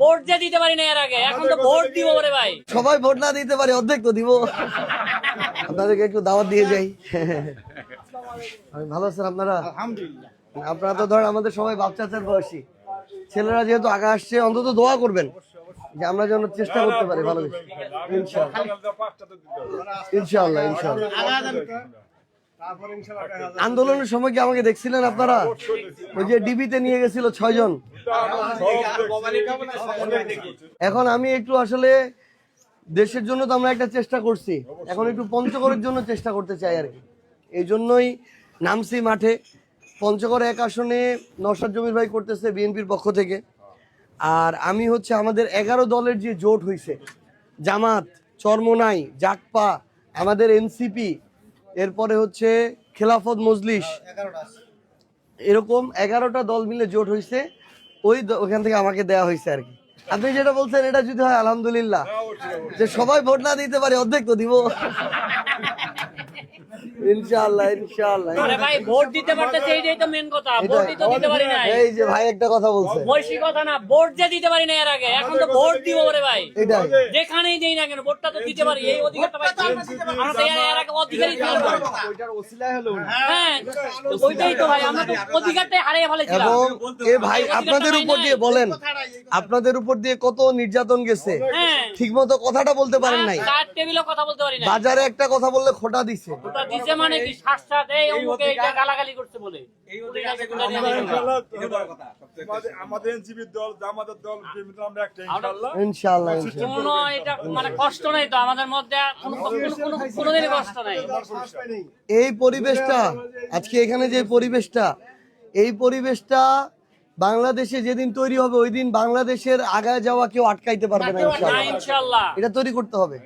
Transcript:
Vote যে দিতে পারি না এর আগে এখন তো ভোট দিব ওরে ভাই। সবাই ভোট না দিতে পারে অর্ধেক তো দিব। আপনাদেরকে একটু দাওয়াত দিয়ে যাই। আমি ভালো আছেন আপনারা? আপনারা তো ধরেন আমাদের সবাই বাচ্চাদের বয়সী। ছেলেরা যেহেতু আগে আসছে অন্তত দোয়া করবেন যে আমরা যেন চেষ্টা করতে পারি ভালো কিছু। ইনশাআল্লাহ। ইনশাআল্লাহ ইনশাআল্লাহ। আন্দোলনের সময় কি আমাকে দেখছিলেন আপনারা? ওই যে ডিবিতে নিয়ে গেছিল ছয়জন। এখন আমি একটু আসলে দেশের জন্য তো আমরা একটা চেষ্টা করছি। এখন একটু পঞ্চগড়ের জন্য চেষ্টা করতে চাই আর কি। এই জন্যই নামছি মাঠে। পঞ্চগড় এক আসনে নসাদ জমির ভাই করতেছে বিএনপির পক্ষ থেকে। আর আমি হচ্ছে আমাদের এগারো দলের যে জোট হয়েছে জামাত, চরমোনাই জাকপা আমাদের এনসিপি, এরপরে হচ্ছে খেলাফত মজলিস, এরকম এগারোটা দল মিলে জোট হয়েছে ওই ওখান থেকে আমাকে দেয়া হয়েছে আর কি। আপনি যেটা বলছেন এটা যদি হয় আলহামদুলিল্লাহ। যে সবাই ভোট না দিতে পারে অর্ধেক তো দিব। ইনশাআল্লাহ ইনশাআল্লাহ। আরে ভাই ভোট দিতে পারতেছে এইটাই তো মেন কথা। ভোট দিতে দিতে পারি না এই যে ভাই একটা কথা বলছে। বৈশী কথা না ভোট যে দিতে পারি না এর আগে এখন তো ভোট দিব ওরে ভাই। এটাই। যেখানেই দেই না কেন ভোটটা তো দিতে পারি এই অধিকারটা পাই আমরা তো এর এর আগে অধিকারই ছিল না। হ্যাঁ তো ওইটাই তো ভাই আমরা তো অধিকারটাই হারিয়ে ফেলেছিলাম। এবং এ ভাই আপনাদের উপর দিয়ে বলেন আপনাদের উপর দিয়ে কত নির্যাতন গেছে? হ্যাঁ। ঠিক মতো কথাটা বলতে পারেন নাই। টেবিলও কথা বলতে পারি না বাজারে একটা কথা বললে খোটা দিছে। ওটা দিছে মানে কি এই অমুকে এটা গালাগালি করছে বলে? আমাদের এনসিপির দল জামাতের দল আমরা একটা ইনশাআল্লাহ। ইনশাআল্লাহ ইনশাআল্লাহ। কোনো এটা মানে কষ্ট নাই তো আমাদের মধ্যে কোনো কোনো- কোনো কষ্ট নাই। এই পরিবেশটা আজকে এখানে যে পরিবেশটা এই পরিবেশটা বাংলাদেশে যেদিন তৈরি হবে ওই দিন বাংলাদেশের আগায় যাওয়া কেউ আটকাইতে পারবে না না ইনশাল্লাহ এটা তৈরি করতে হবে।